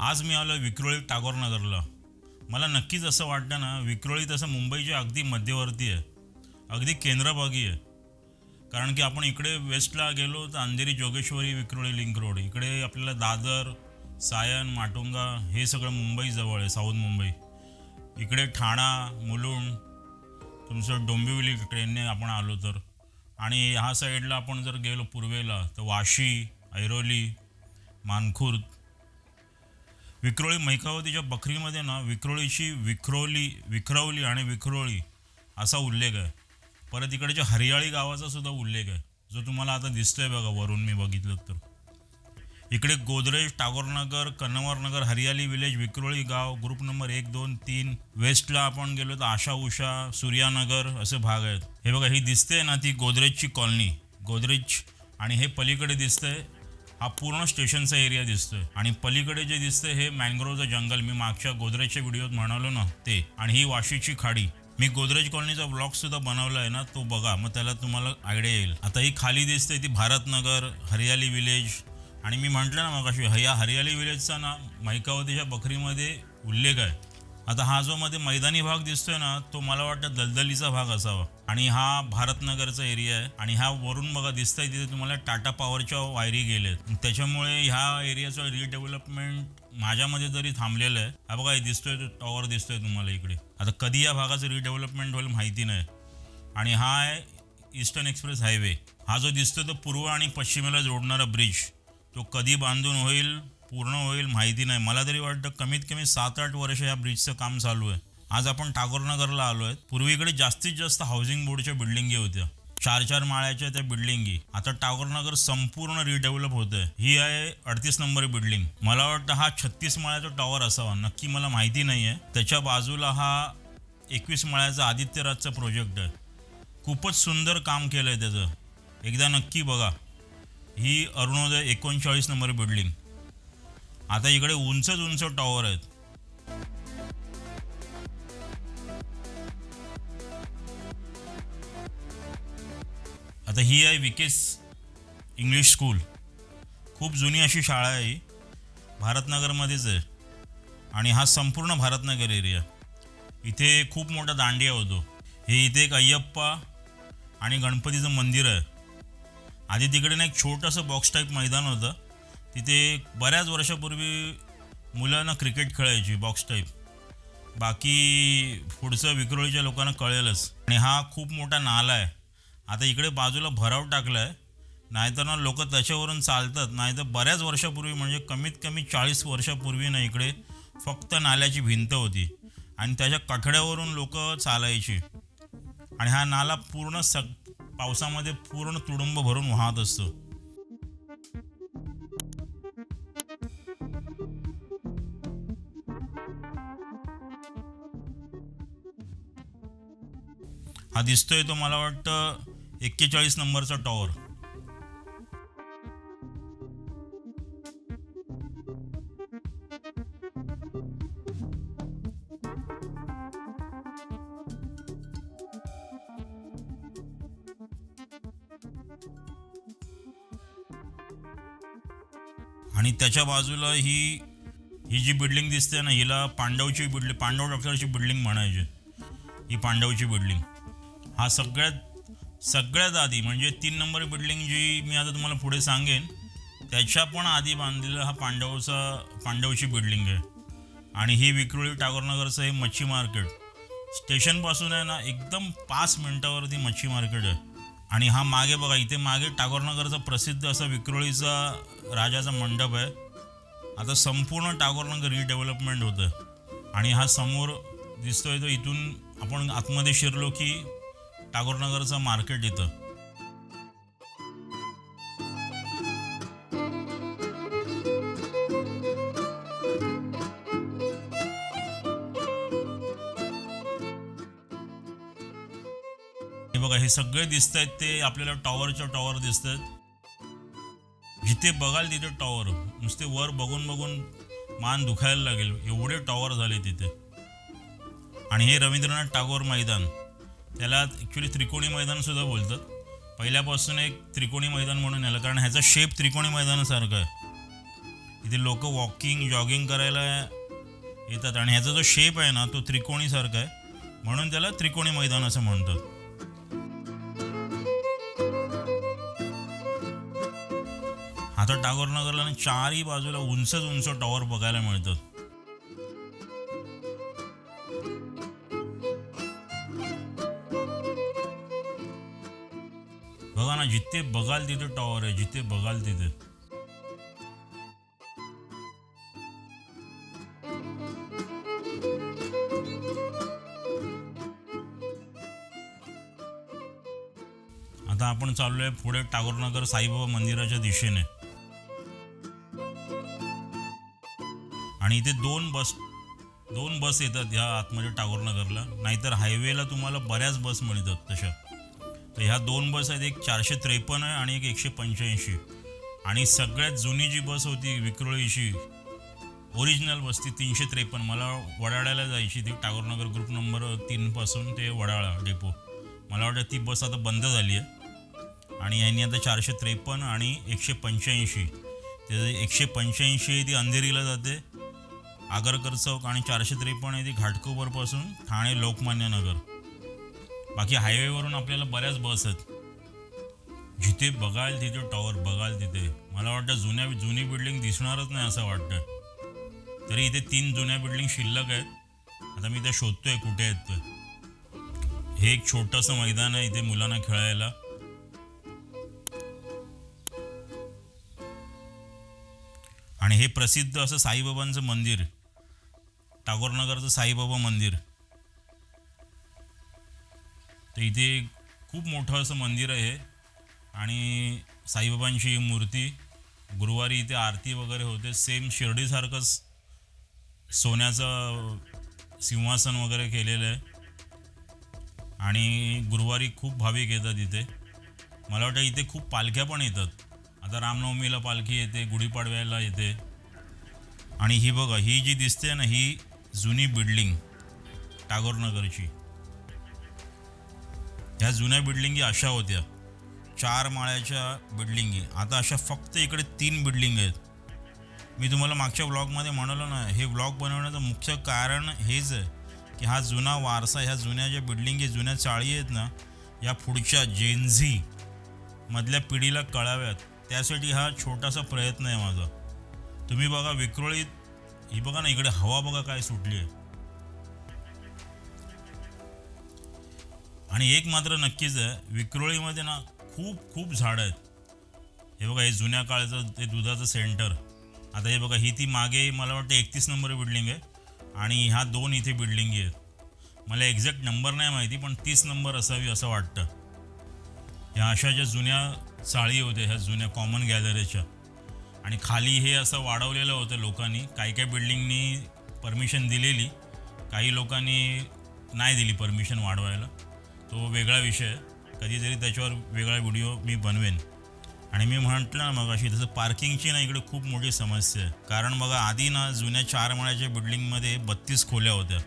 आज मी आलो विक्रोळी टागोर नगरला. मला नक्कीच असं वाटतं ना विक्रोळी तसं मुंबईच्या अगदी मध्यवर्ती आहे अगदी केंद्रभागी आहे. कारण की आपण इकडे वेस्टला गेलो तर अंधेरी जोगेश्वरी विक्रोळी लिंक रोड इकडे आपल्याला दादर सायन माटुंगा हे सगळं मुंबई जवळ आहे साऊथ मुंबई. इकडे ठाणा मुलुंड तुमचं डोंबिवली ट्रेनने आपण आलो तर. आणि ह्या साईडला आपण जर गेलो पूर्वेला तर वाशी ऐरोली मानखुर्द विक्रोळी मैकावतीच्या बकरीमध्ये ना विक्रोळीची विक्रोली विखरवली आणि विक्रोळी असा उल्लेख आहे. परत इकडच्या हरियाळी गावाचा सुद्धा उल्लेख आहे. जो तुम्हाला आता दिसतोय बघा वरून मी बघितलं तर. इकडे गोदरेज टागोरनगर कन्नवरनगर हरियाली विलेज विक्रोळी गाव ग्रुप नंबर एक दोन तीन वेस्टला आपण गेलो तर आशा उषा सूर्यानगर असे भाग आहेत. हे बघा ही दिसते ना ती गोदरेजची कॉलनी. गोदरेज आणि हे पलीकडे दिसतंय हा पूर्ण स्टेशनचा एरिया दिसतोय. आणि पलीकडे जे दिसतंय हे मँग्रोवचं जंगल. मी मागच्या गोदरेजच्या व्हिडिओत म्हणालो ना ते. आणि ही वाशीची खाडी. मी गोदरेज कॉलनीचा ब्लॉग सुद्धा बनवला आहे ना तो बघा. मग त्याला तुम्हाला आयडिया येईल. आता ही खाली दिसते ती भारतनगर हरियाली विलेज. आणि मी म्हटलं ना मग या हरियाली विलेजचा ना मैकावतीच्या बकरीमध्ये उल्लेख आहे. आता हा जो मध्ये मैदानी भाग दिसतोय ना तो मला वाटतं दलदलीचा भाग असावा. आणि हा भारतनगरचा एरिया आहे. आणि ह्या वरून बघा दिसतंय तिथे तुम्हाला टाटा पॉवरच्या वायरी गेलेत. त्याच्यामुळे ह्या एरियाचं रिडेव्हलपमेंट माझ्यामध्ये तरी थांबलेलं आहे. हा बघा दिसतोय तो टॉवर दिसतोय तुम्हाला इकडे. आता कधी या भागाचं रिडेव्हलपमेंट होईल माहिती नाही. आणि हा आहे ईस्टर्न एक्सप्रेस हायवे हा जो दिसतोय तो पूर्व आणि पश्चिमेला जोडणारा ब्रिज तो कधी बांधून होईल? पूर्ण होईल माहिती नाही. मला तरी वाटतं कमीत कमी सात आठ वर्ष या ब्रिजचं काम चालू आहे. आज आपण टागोरनगरला आलो आहे. पूर्वीकडे जास्तीत जास्त हाऊसिंग बोर्डच्या बिल्डिंगी होत्या. चार चार माळ्याच्या त्या बिल्डिंगी आता टागोरनगर संपूर्ण रिडेव्हलप होत आहे ही आहे अडतीस नंबर बिल्डिंग मला वाटतं हा छत्तीस माळ्याचा टॉवर असावा. नक्की मला माहिती नाही आहे त्याच्या बाजूला हा एकवीस माळ्याचा आदित्यराजचा प्रोजेक्ट आहे. खूपच सुंदर काम केलं आहे त्याचं. एकदा नक्की बघा. ही अरुणोदय एकोणचाळीस नंबर बिल्डिंग आता इकडे उंचच उंच टॉवर आहेत. आता ही आहे विकेस इंग्लिश स्कूल खूप जुनी अशी शाळा आहे भारतनगरमध्येच आहे. आणि हा संपूर्ण भारतनगर एरिया इथे खूप मोठा दांडिया होतो. हे इथे एक अय्यप्पा आणि गणपतीचं मंदिर आहे. आधी तिकडे ना एक छोटंसं बॉक्स टाईप मैदान होतं. तिथे बऱ्याच वर्षापूर्वी मुलांना क्रिकेट खेळायची बॉक्स टाईप बाकी पुढचं विक्रोळीच्या लोकांना कळेलच. आणि हा खूप मोठा नाला आहे. आता इकडे बाजूला भराव टाकला आहे नाहीतर ना लोक त्याच्यावरून चालतात. नाहीतर बऱ्याच वर्षापूर्वी म्हणजे कमीत कमी चाळीस वर्षापूर्वी ना इकडे फक्त नाल्याची भिंत होती. आणि त्याच्या कठड्यावरून लोक चालायची. आणि हा नाला पूर्ण सग पावसामध्ये पूर्ण तुडुंब भरून वाहत असतो. हा दिसतोय तो मला वाटतं एक्केचाळीस नंबरचा टॉवर. आणि त्याच्या बाजूला ही ही जी बिल्डिंग दिसते ना हिला पांडवची बिल्डिंग पांडव डॉक्टरची बिल्डिंग म्हणायची. ही पांडवची बिल्डिंग हा सगळ्यात सगळ्यात आधी म्हणजे तीन नंबर बिल्डिंग जी मी आता तुम्हाला पुढे सांगेन त्याच्या पण आधी बांधलेलं हा पांडवचा पांडवची बिल्डिंग आहे. आणि ही विक्रोळी टागोरनगरचं हे मच्छी मार्केट. स्टेशनपासून आहे ना एकदम पाच मिनटावरती मच्छी मार्केट आहे. आणि हा मागे बघा इथे मागे टागोरनगरचा प्रसिद्ध असा विक्रोळीचा राजाचा मंडप आहे. आता संपूर्ण टागोरनगर रिडेव्हलपमेंट होतं. आणि हा समोर दिसतोय तो इथून आपण आतमध्ये शिरलो की टागोरनगरचं मार्केट येतं हे बघा हे सगळे दिसत आहेत ते आपल्याला टॉवरच्या टॉवर दिसत आहेत जिथे बघाल तिथे टॉवर. नुसते वर बघून बघून मान दुखायला लागेल. एवढे टॉवर झाले तिथे. आणि हे रवींद्रनाथ टागोर मैदान. त्याला ॲक्च्युली त्रिकोणी मैदानसुद्धा बोलतात. पहिल्यापासून एक त्रिकोणी मैदान म्हणून याला कारण ह्याचा शेप त्रिकोणी मैदानासारखा आहे. इथे लोक वॉकिंग जॉगिंग करायला येतात आणि ह्याचा जो शेप आहे ना तो त्रिकोणीसारखा आहे. म्हणून त्याला त्रिकोणी मैदान असं म्हणतात. आता टागोर नगरला चारही बाजूला उंचच उंच टॉवर बघायला मिळतात. जिथे बघाल तिथे टॉवर आहे जिथे बघाल तिथे. आता आपण चाललोय पुढे टागोरनगर साईबाबा मंदिराच्या दिशेने. आणि इथे दोन बस दोन बस येतात ह्या आतमध्ये टागोरनगरला. नाहीतर हायवेला तुम्हाला बऱ्याच बस मिळतात तशा. तर ह्या दोन बस आहेत एक चारशे त्रेपन्न आहे आणि एक एकशे पंच्याऐंशी. आणि सगळ्यात जुनी जी बस होती विक्रोळीची ओरिजिनल बस ती तीनशे त्रेपन्न. मला वडाळ्याला जायची ती टागोरनगर ग्रुप नंबर तीनपासून ते वडाळा डेपो मला वाटतं ती बस आता बंद झाली आहे. आणि यांनी आता चारशे त्रेपन्न आणि एकशे पंच्याऐंशी. ते एकशे पंच्याऐंशी आहे ती अंधेरीला जाते. आगरकर चौक आणि चारशे त्रेपन्न आहे ती घाटकोपरपासून ठाणे लोकमान्य नगर. बाकी हायवेवरून आपल्याला बऱ्याच बस आहेत. जिथे बघाल तिथे टॉवर बघाल तिथे. मला वाटतं जुन्या जुनी बिल्डिंग दिसणारच नाही असं वाटतं. तरी इथे तीन जुन्या बिल्डिंग शिल्लक आहेत. आता मी त्या शोधतोय कुठे आहेत ते. हे एक छोटंसं मैदान आहे इथे मुलांना खेळायला. आणि हे प्रसिद्ध असं साईबाबांचं मंदिर. टागोरनगरचं साईबाबा मंदिर. तर इथे खूप मोठं असं मंदिर आहे. आणि साईबाबांची मूर्ती गुरुवारी इथे आरती वगैरे होते. सेम शिर्डीसारखंच सोन्याचं सिंहासन वगैरे केलेलं आहे. आणि गुरुवारी खूप भाविक येतात इथे. मला वाटतं इथे खूप पालख्या पण येतात. आता रामनवमीला पालखी येते गुढीपाडव्याला येते. आणि ही बघा ही जी दिसते ना ही जुनी बिल्डिंग टागोरनगरची. ह्या जुन्या बिल्डिंगी अशा होत्या. चार माळ्याच्या बिल्डिंगी. आता अशा फक्त इकडे तीन बिल्डिंग आहेत. मी तुम्हाला मागच्या ब्लॉगमध्ये म्हणालो ना हे ब्लॉग बनवण्याचं मुख्य कारण हेच आहे की हा जुना वारसा ह्या जुन्या ज्या बिल्डिंगी जुन्या चाळी आहेत ना या पुढच्या जेनझी मधल्या पिढीला कळाव्यात. त्यासाठी हा छोटासा प्रयत्न आहे माझा. तुम्ही बघा विक्रोळीत ही बघा ना इकडे हवा बघा काय सुटली आहे. आणि एक मात्र नक्कीच आहे विक्रोळीमध्ये ना खूप खूप झाडं आहेत. हे बघा हे जुन्या काळचं ते दुधाचं सेंटर. आता हे बघा ही ती मागे मला वाटतं एकतीस नंबर बिल्डिंग आहे आणि ह्या दोन इथे बिल्डिंगी आहेत. मला एक्झॅक्ट नंबर नाही माहिती पण तीस नंबर असावी असं वाटतं. ह्या अशा ज्या जुन्या चाळी होत्या ह्या जुन्या कॉमन गॅलरीच्या आणि खाली हे असं वाढवलेलं होतं लोकांनी काही काही बिल्डिंगनी परमिशन दिलेली काही लोकांनी नाही दिली परमिशन वाढवायला. तो वेगळा विषय. कधीतरी त्याच्यावर वेगळा व्हिडिओ मी बनवेन. आणि मी म्हटलं ना मग अशी तसं पार्किंगची ना इकडे खूप मोठी समस्या आहे. कारण बघा आधी ना जुन्या चार माळ्याच्या बिल्डिंगमध्ये बत्तीस खोल्या होत्या.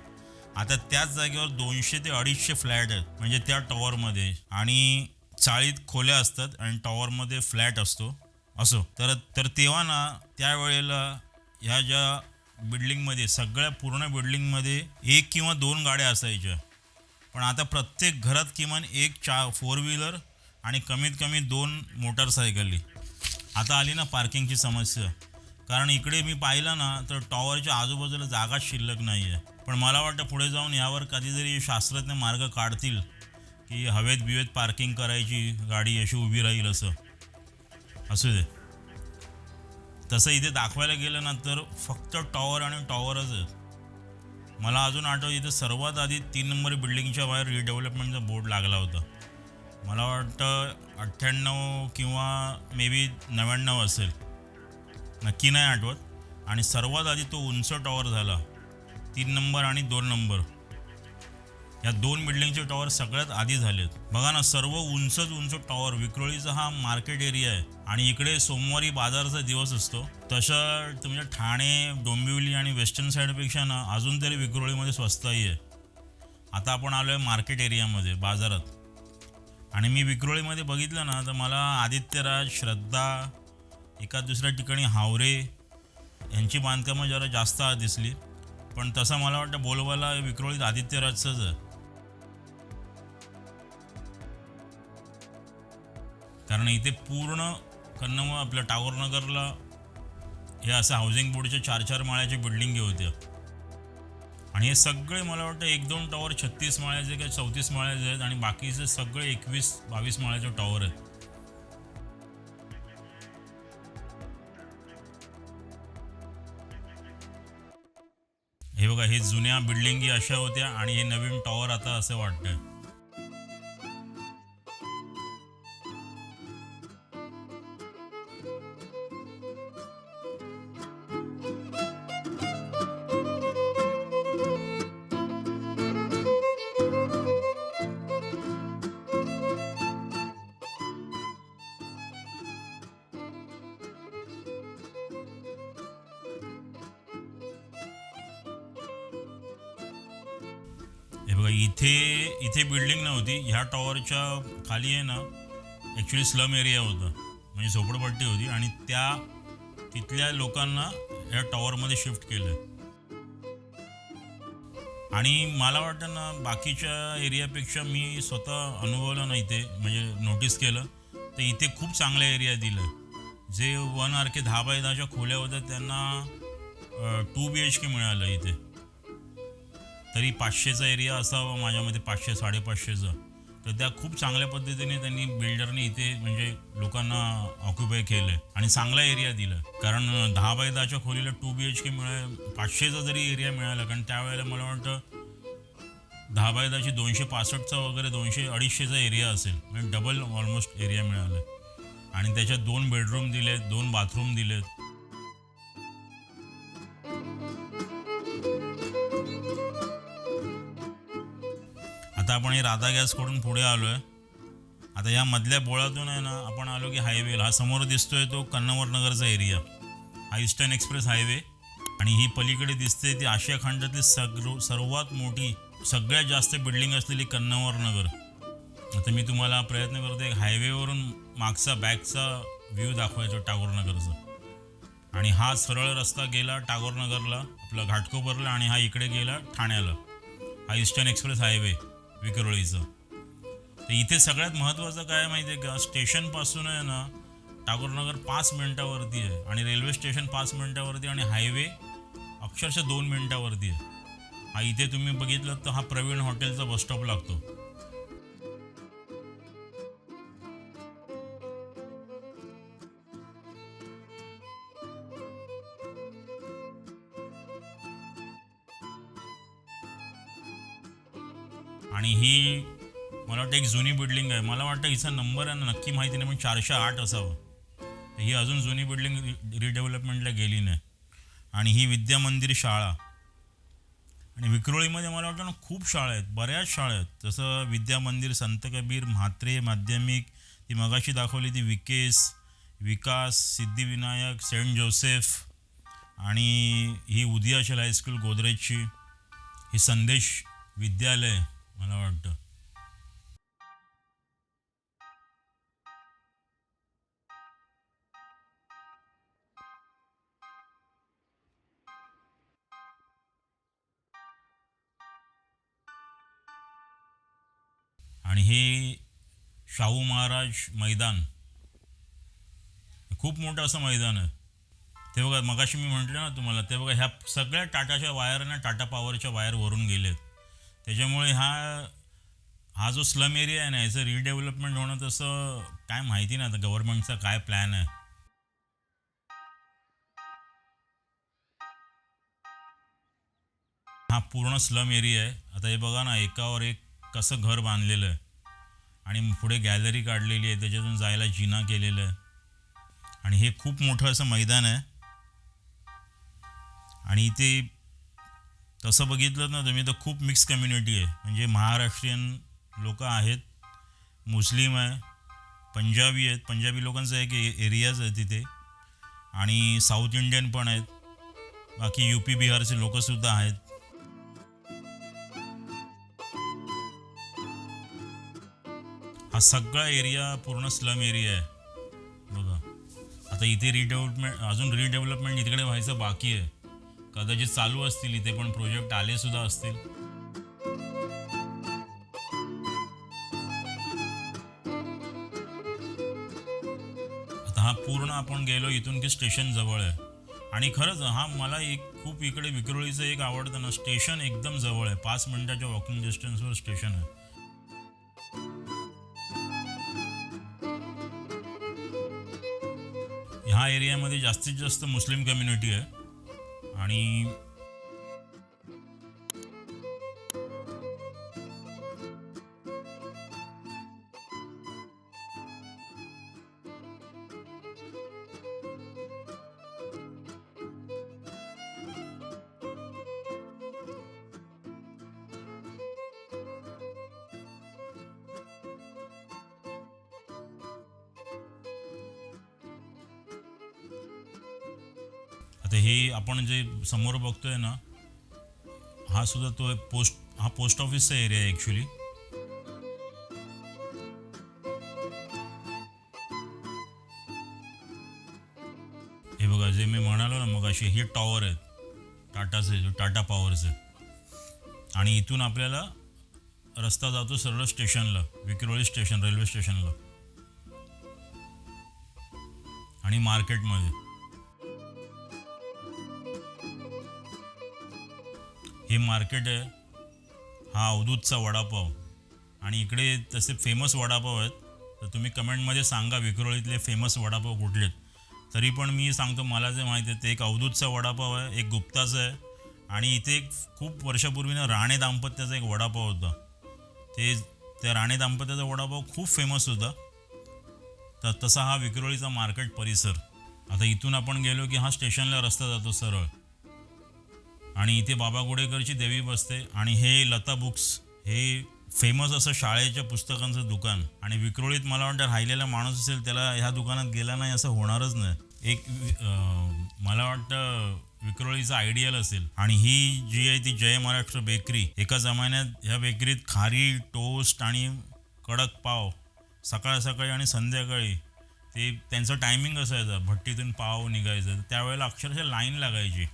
आता त्याच जागेवर दोनशे ते अडीचशे फ्लॅट आहेत. म्हणजे त्या टॉवरमध्ये आणि चाळीत खोल्या असतात आणि टॉवरमध्ये फ्लॅट असतो. असो. तर तर तेव्हा ना त्यावेळेला ह्या ज्या बिल्डिंगमध्ये सगळ्या पूर्ण बिल्डिंगमध्ये एक किंवा दोन गाड्या असायच्या. पण आता प्रत्येक घरात किमान एक चा फोर व्हीलर आणि कमीत कमी दोन मोटरसायकली आता आली ना पार्किंगची समस्या. कारण इकडे मी पाहिलं ना तर टॉवरच्या आजूबाजूला जागाच शिल्लक नाही आहे पण मला वाटतं पुढे जाऊन यावर कधीतरी शास्त्रज्ञ मार्ग काढतील की हवेत बिवेत पार्किंग करायची गाडी अशी उभी राहील असं. असू दे. तसं इथे दाखवायला गेलं ना तर फक्त टॉवर आणि टॉवरच आहे. मला अजून आठवतं इथं सर्वात आधी तीन नंबर बिल्डिंगच्या बाहेर रिडेव्हलपमेंटचा बोर्ड लागला होता. मला वाटतं अठ्ठ्याण्णव किंवा मे बी नव्याण्णव असेल. नक्की नाही आठवत. आणि सर्वात आधी तो उंच टॉवर झाला. तीन नंबर आणि दोन नंबर. या दोन बिल्डिंगचे टॉवर सगळ्यात आधी झालेत. बघा ना सर्व उंचच उंच टॉवर विक्रोळीचा हा मार्केट एरिया आहे. आणि इकडे सोमवारी बाजाराचा दिवस असतो. तसं तुमच्या ठाणे डोंबिवली आणि वेस्टर्न साईडपेक्षा ना अजून तरी विक्रोळीमध्ये स्वस्तही आहे. आता आपण आलो आहे मार्केट एरियामध्ये बाजारात. आणि मी विक्रोळीमध्ये बघितलं ना तर मला आदित्यराज श्रद्धा एका दुसऱ्या ठिकाणी हावरे यांची बांधकामं जरा जास्त दिसली. पण तसं मला वाटतं बोलवायला विक्रोळीत आदित्यराजचंच आहे. कारण इथे पूर्ण कन्नम आपल्या टावर नगरला हे असं हाऊसिंग बोर्डच्या चार चार माळ्याच्या बिल्डिंगी होत्या आणि हे सगळे मला वाटतं एक दोन टॉवर छत्तीस माळ्याचे किंवा चौतीस माळ्याचे आहेत आणि बाकीचे सगळे एकवीस बावीस माळ्याचे टॉवर आहेत. हे बघा हे जुन्या बिल्डिंगी अशा होत्या आणि हे नवीन टॉवर आता असं वाटतंय. बघा इथे इथे बिल्डिंग नव्हती. ह्या टॉवरच्या खाली आहे ना ॲक्च्युली स्लम एरिया होता. म्हणजे झोपडपट्टी होती आणि त्या तिथल्या लोकांना ह्या टॉवरमध्ये शिफ्ट केलं. आणि मला वाटतं ना बाकीच्या एरियापेक्षा मी स्वतः अनुभवलं नाही ते म्हणजे नोटीस केलं. तर इथे खूप चांगला एरिया दिलं. जे वन आर के दहा बाय दहाच्या खोल्या होत्या त्यांना टू बी एच के मिळालं इथे. तरी पाचशेचा एरिया असावा माझ्यामध्ये पाचशे साडेपाचशेचा. तर त्या खूप चांगल्या पद्धतीने त्यांनी बिल्डरने इथे म्हणजे लोकांना ऑक्युपाय केलं आहे आणि चांगला एरिया दिला. कारण दहा बाय दहाच्या खोलीला टू बी एच के मिळाय पाचशेचा जरी एरिया मिळाला कारण त्यावेळेला मला वाटतं दहा बाय दहाची दोनशे पासष्टचा वगैरे दोनशे अडीचशेचा एरिया असेल. म्हणजे डबल ऑलमोस्ट एरिया मिळाला. आणि त्याच्यात दोन बेडरूम दिलेत दोन बाथरूम दिलेत. आता आपण हे राधा गॅसकडून पुढे आलो आहे आता या मधल्या बोळातून आहे ना आपण आलो की हायवेला हा समोर दिसतोय तो कन्नवर नगरचा एरिया हा ईस्टर्न एक्सप्रेस हायवे. आणि ही पलीकडे दिसते ती आशिया खंडातली सगळं सर्वात मोठी सगळ्यात जास्त बिल्डिंग असलेली कन्नवर नगर. आता मी तुम्हाला प्रयत्न करतो एक हायवेवरून मागचा बॅकचा व्ह्यू दाखवायचा टागोर नगरचा. आणि हा सरळ रस्ता गेला टागोर नगरला आपलं घाटकोपरला आणि हा इकडे गेला ठाण्याला. हा ईस्टर्न एक्सप्रेस हायवे. विक्रोळीचं. तर इथे सगळ्यात महत्त्वाचं काय माहिती आहे का? स्टेशनपासून आहे ना टागोरनगर पाच मिनटावरती आहे आणि रेल्वे स्टेशन पाच मिनटावरती आणि हायवे अक्षरशः दोन मिनटावरती आहे. हा इथे तुम्ही बघितलं तर हा प्रवीण हॉटेलचा बस स्टॉप लागतो. वाटतं एक जुनी बिल्डिंग आहे. मला वाटतं हिचा नंबर आहे ना नक्की माहिती नाही पण चारशे आठ असावं. ही अजून जुनी बिल्डिंग रि रिडेव्हलपमेंटला गेली नाही. आणि ही विद्या मंदिर शाळा. आणि विक्रोळीमध्ये मला वाटतं ना खूप शाळा आहेत बऱ्याच शाळा आहेत. जसं विद्या मंदिर संत कबीर म्हात्रे माध्यमिक ती मगाशी दाखवली ती विकेस विकास सिद्धिविनायक सेंट जोसेफ आणि ही उदियाशल हायस्कूल गोदरेजची ही संदेश विद्यालय मला वाटतं. आणि हे शाहू महाराज मैदान खूप मोठं असं मैदान आहे. ते बघा मगाशी मी म्हटलं ना तुम्हाला ते बघा ह्या सगळ्या टाटाच्या वायर ना टाटा पॉवरच्या वायर वरून गेलेत. त्याच्यामुळे हा हा जो स्लम एरिया आहे ना याचं रिडेव्हलपमेंट होणं तसं काय माहिती नाही आता गव्हर्नमेंटचा काय प्लॅन आहे. हा पूर्ण स्लम एरिया आहे. आता हे बघा ना एकावर एक कसं घर बांधलेलं आहे आणि पुढे गॅलरी काढलेली आहे त्याच्यातून जायला जिना केलेलं. आहे आणि हे खूप मोठं असं मैदान आहे. आणि इथे तसं बघितलं ना तुम्ही तर खूप मिक्स कम्युनिटी आहे. म्हणजे महाराष्ट्रीयन लोक आहेत मुस्लिम आहे पंजाबी आहेत. पंजाबी लोकांचा एक ए एरियाज आहे तिथे. आणि साऊथ इंडियन पण आहेत. बाकी यू पी बिहारचे लोकंसुद्धा आहेत. हा सगळा एरिया पूर्ण स्लम एरिया आहे. बघा. आता इथे रिडेव्हलपमेंट अजून रिडेव्हलपमेंट इकडे व्हायचं बाकी आहे. कदाचित चालू असतील इथे पण प्रोजेक्ट आले सुद्धा असतील. आता हा पूर्ण आपण गेलो इथून की स्टेशन जवळ आहे. आणि खरंच हा मला एक खूप इकडे विक्रोळीचं एक आवडतं ना स्टेशन एकदम जवळ आहे. पाच मिनिटाच्या वॉकिंग डिस्टन्सवर स्टेशन आहे. ह्या एरियामध्ये जास्तीत जास्त मुस्लिम कम्युनिटी आहे. आणि आता हे आपण जे समोर बघतोय ना हा सुद्धा तो पोस्ट हा पोस्ट ऑफिसचा एरिया आहे ॲक्च्युली हे बघा जे मी म्हणालो ना मग अशी हे टॉवर आहेत. टाटाचे टाटा पॉवरचे आणि इथून आपल्याला रस्ता जातो सरळ स्टेशनला विक्रोळी स्टेशन रेल्वे स्टेशनला. आणि मार्केटमध्ये. हे मार्केट आहे. हा अवधूतचा वडापाव. आणि इकडे तसे फेमस वडापाव आहेत. तर तुम्ही कमेंटमध्ये सांगा विक्रोळीतले फेमस वडापाव कुठले आहेत. तरी पण मी सांगतो मला जे माहिती आहे ते एक अवधूतचा वडापाव आहे एक गुप्ताचा आहे. आणि इथे एक खूप वर्षापूर्वी ना राणे दाम्पत्याचा एक वडापाव होता. ते त्या राणे दाम्पत्याचा वडापाव खूप फेमस होता. तर तसा हा विक्रोळीचा मार्केट परिसर. आता इथून आपण गेलो की हा स्टेशनला रस्ता जातो सरळ. आणि इथे बाबा गुडेकरची देवी बसते. आणि हे लता बुक्स हे फेमस असं शाळेच्या पुस्तकांचं दुकान. आणि विक्रोळीत मला वाटतं राहिलेला माणूस असेल त्याला ह्या दुकानात गेला नाही असं होणारच नाही. एक मला वाटतं विक्रोळीचा आयडियल असेल. आणि ही जी आहे ती जय महाराष्ट्र बेकरी. एका जमान्यात ह्या बेकरीत खारी टोस्ट आणि कडक पाव सकाळ सकाळी आणि संध्याकाळी. ते त्यांचं टायमिंग असायचं भट्टीतून पाव निघायचं. त्यावेळेला अक्षरशः लाईन लागायची.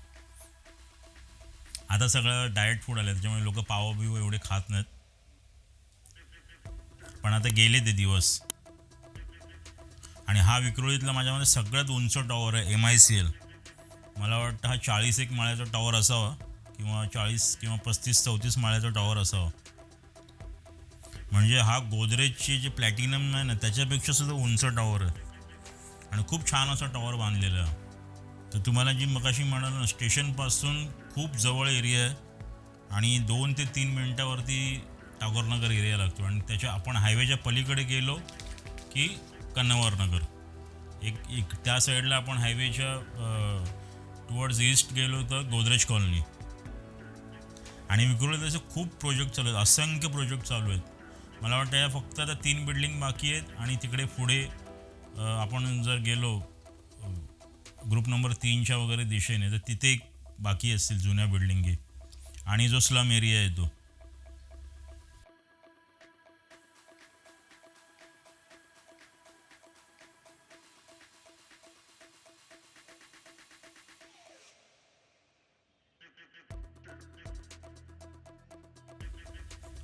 आता सगळं डाएट फूड आलं त्याच्यामुळे लोक पाव बिव एवढे खात नाहीत. पण आता गेले ते दिवस. आणि हा विक्रोळीतला माझ्यामध्ये सगळ्यात उंच टॉवर आहे एम आय सी एल मला वाटतं हा चाळीस एक माळ्याचा टॉवर असावा किंवा चाळीस किंवा पस्तीस चौतीस माळ्याचा टॉवर असावा. म्हणजे हा गोदरेजची जे प्लॅटिनम आहे ना त्याच्यापेक्षा सुद्धा उंच टॉवर आहे. आणि खूप छान असा टॉवर बांधलेला तर तुम्हाला जी मगाशी म्हणाल ना स्टेशनपासून खूप जवळ एरिया आहे आणि दोन ते तीन मिनटावरती टागोरनगर एरिया लागतो. आणि त्याच्या आपण हायवेच्या पलीकडे गेलो की कन्नवरनगर एक एक त्या साईडला आपण हायवेच्या टुवर्ड्स ईस्ट गेलो तर गोदरेज कॉलनी. आणि विक्रोळी असे खूप प्रोजेक्ट चालू आहेत असंख्य प्रोजेक्ट चालू आहेत. मला वाटतं या फक्त आता तीन बिल्डिंग बाकी आहेत आणि तिकडे पुढे आपण जर गेलो ग्रुप नंबर तीनच्या वगैरे दिशेने तर तिथे एक बाकी असतील जुन्या बिल्डिंगी आणि जो स्लम एरिया आहे तो.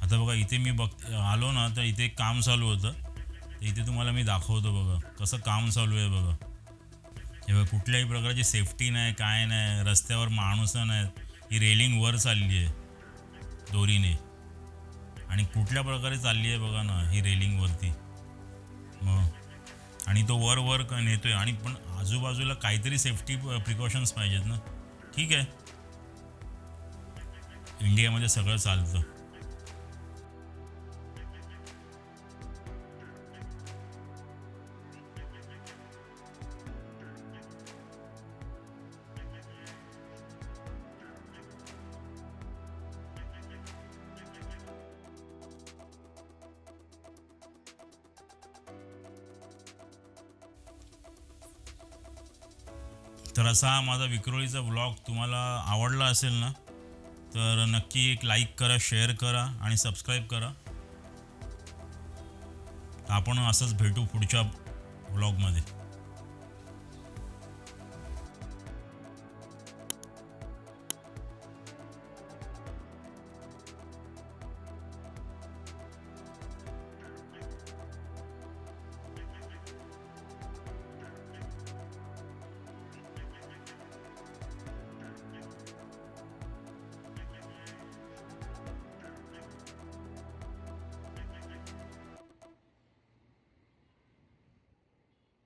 आता बघा इथे मी बघ आलो ना तर इथे एक काम चालू होतं. तर इथे तुम्हाला मी दाखवतो बघा कसं काम चालू आहे बघा. हे कुठल्याही प्रकारची सेफ्टी नाही काय नाही रस्त्यावर माणूसं नाहीत. ही रेलिंग वर चालली आहे दोरीने. आणि कुठल्या प्रकारे चालली आहे बघा ना ही रेलिंगवरती मग आणि तो वर वर नेतो आहे आणि पण आजूबाजूला काहीतरी सेफ्टी प्रिकॉशन्स पाहिजेत ना. ठीक आहे. इंडियामध्ये सगळं चालतं. तर असा हा माझा विक्रोळीचा ब्लॉग तुम्हाला आवडला असेल ना तर नक्की एक लाईक करा शेअर करा आणि सबस्क्राईब करा. आपण असंच भेटू पुढच्या ब्लॉगमध्ये